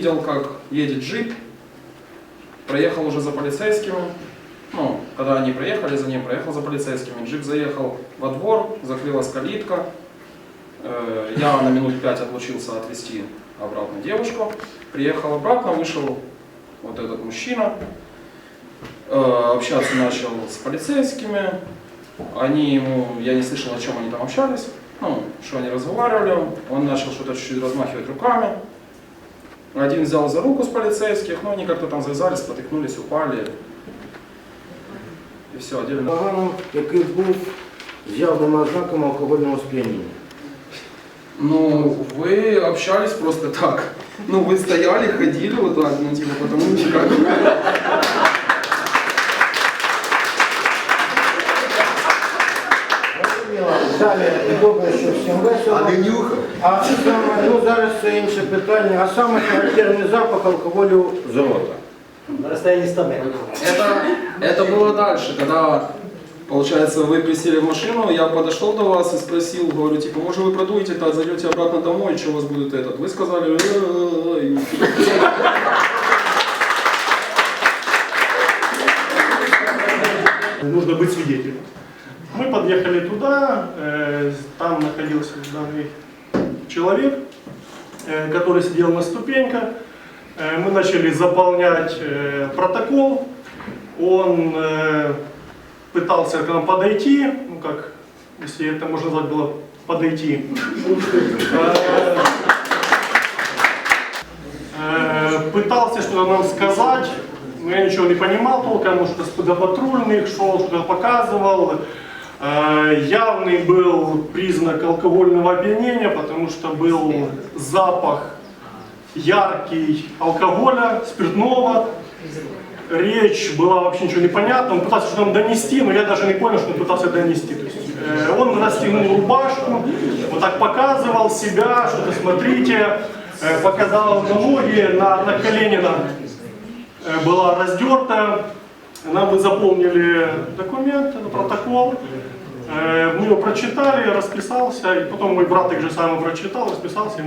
Видел, как едет джип, проехал уже за полицейскими. Ну, когда они проехали за ним, проехал за полицейскими. Джип заехал во двор, закрылась калитка. Э, Я на минут пять отлучился отвезти обратно девушку. Приехал обратно, вышел вот этот мужчина. Э, Общаться начал с полицейскими. Они ему, я не слышал, о чем они там общались. Ну, что они разговаривали. Он начал что-то чуть-чуть размахивать руками. Один взял за руку с полицейских, но они как-то там завязались, потыкнулись, упали. І все, отдельно. Поганом, який був з явними ознаками алкогольного сп'яніння. Ну, вы общались просто так. Ну, вы стояли, ходили вот так, ну, типа, потому как... Далі добре, що всім весело. А не нюхав? А саме, ну зараз це інше питання, а саме характерний запах алкоголю з рота. На расстоянии 100 метров. Это, это было дальше, когда, получается, вы присели в машину, я подошел до вас и спросил, говорю, типа, может вы продуете-то, зайдете обратно домой, что у вас будет этот? Вы сказали, «Э-э-э», и нужно быть свидетелем. Мы подъехали туда, э, там находился данный человек, э, который сидел на ступеньках. Э, Мы начали заполнять протокол. Он пытался к нам подойти, ну как, если это можно назвать было подойти. Пытался что-то нам сказать, но я ничего не понимал толком, что-то до патрульных шел, что-то показывал. Э, Явный был признак алкогольного опьянения, потому что был запах яркий алкоголя, спиртного. Речь была вообще ничего не понятна. Он пытался что-то донести, но я даже не понял, что он пытался донести. То есть, э, он расстегнул рубашку, вот так показывал себя, что-то смотрите, э, показал ноги, на, на колени на, э, была раздерта. Нам мы заполнили документ, это протокол. Э, Мы его прочитали, расписался, и потом мой брат так же самое прочитал, расписался, и мы